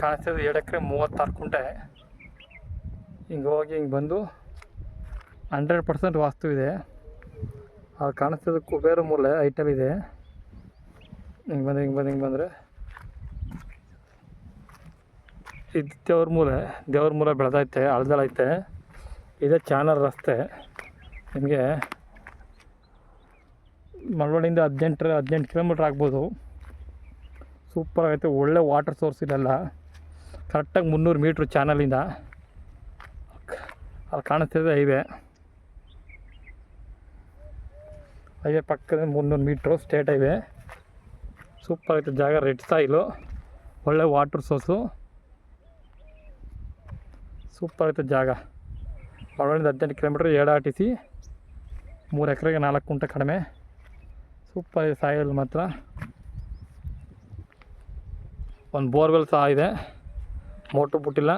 ಕಾಣಿಸ್ತಿದ್ದು ಎರಡು ಎಕರೆ ಮೂವತ್ತಾರು ಕುಂಟೆ. ಹಿಂಗೆ ಹೋಗಿ ಹಿಂಗೆ ಬಂದು ಹಂಡ್ರೆಡ್ ಪರ್ಸೆಂಟ್ ವಾಸ್ತು ಇದೆ. ಅಲ್ಲಿ ಕಾಣಿಸ್ತಿದ್ದು ಕುಬೇರ ಮೂಲೆ, ಐಟಲ್ ಇದೆ. ಹಿಂಗೆ ಬಂದು ಹಿಂಗೆ ಬಂದು ಹಿಂಗೆ ಬಂದರೆ. ಇದು ದೇವ್ರ ಮೂಲೆ ದೇವ್ರ ಮೂಲೆ ಬೆಳೆದೈತೆ ಹಳ್ದಳೈತೆ ಇದೇ ಚಾನಲ್ ರಸ್ತೆ. ನಿಮಗೆ ಮಳವಳ್ಳಿಯಿಂದ ಹದಿನೆಂಟರ, ಹದಿನೆಂಟು ಕಿಲೋಮೀಟ್ರ್ ಆಗ್ಬೋದು. ಸೂಪರ್ ಆಗೈತೆ, ಒಳ್ಳೆ ವಾಟರ್ ಸೋರ್ಸ್ ಇದೆಲ್ಲ. ಕರೆಕ್ಟಾಗಿ ಮುನ್ನೂರು ಮೀಟ್ರ್ ಚಾನಲಿಂದ. ಅಲ್ಲಿ ಕಾಣಿಸ್ತಿದೆ ಹೈವೇ. ಹೈವೇ ಪಕ್ಕದ ಮುನ್ನೂರು ಮೀಟ್ರು ಸ್ಟೇಟ್ ಹೈವೇ. ಸೂಪರ್ ಐತೆ ಜಾಗ, ರೆಡ್ ಸಾಯಿಲು, ಒಳ್ಳೆ ವಾಟರ್ ಸೋರ್ಸು. ಸೂಪರ್ ಐತೆ ಜಾಗ. ಮಳವಳ್ಳಿಯಿಂದ ಹದಿನೆಂಟು ಕಿಲೋಮೀಟ್ರ್ ಎರಡು ಆರ್ ಟಿ ಸಿ, ಮೂರು ಎಕರೆಗೆ ನಾಲ್ಕು ಕುಂಟೆ ಕಡಿಮೆ. ಸೂಪರ್ ಇದೆ ಮಾತ್ರ. ಒಂದು ಬೋರ್ವೆಲ್ ಸಹ ಇದೆ. ಮೋಟ್ರ್ ಬಿಟ್ಟಿಲ್ಲ.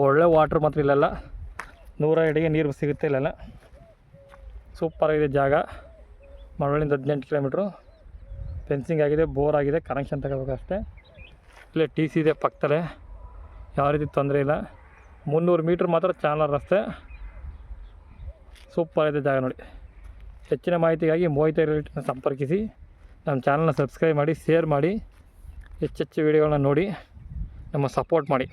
ಒಳ್ಳೆ ವಾಟ್ರ್ ಮಾತ್ರ ಇಲ್ಲೆಲ್ಲ. ನೂರ ಅಡಿಗೆ ನೀರು ಸಿಗುತ್ತೆ ಇಲ್ಲೆಲ್ಲ. ಸೂಪರಾಗಿದೆ ಜಾಗ. ಮರಳಿಂದ ಹದಿನೆಂಟು ಕಿಲೋಮೀಟ್ರು ಫೆನ್ಸಿಂಗ್ ಆಗಿದೆ ಬೋರ್ ಆಗಿದೆ ಕನೆಕ್ಷನ್ ತಗೋಬೇಕಷ್ಟೇ ಇಲ್ಲೇ ಟಿ ಸಿ ಇದೆ ಪಕ್ಕದಲ್ಲೇ. ಯಾವ ರೀತಿ ತೊಂದರೆ ಇಲ್ಲ. ಮುನ್ನೂರು ಮೀಟ್ರ್ ಮಾತ್ರ ಚಾನಲ್ ರಸ್ತೆ. ಸೂಪರ್ ಇದೆ ಜಾಗ ನೋಡಿ. ಹೆಚ್ಚಿನ ಮಾಹಿತಿಗಾಗಿ ಮೋಹಿತ ರಿಲೇಟಿವ್ನ ಸಂಪರ್ಕಿಸಿ. ನಮ್ಮ ಚಾನಲ್ನ ಸಬ್ಸ್ಕ್ರೈಬ್ ಮಾಡಿ ಶೇರ್ ಮಾಡಿ. ಹೆಚ್ಚೆಚ್ಚು ವೀಡಿಯೋಗಳನ್ನ ನೋಡಿ. ನಮ್ಮ ಸಪೋರ್ಟ್ ಮಾಡಿ.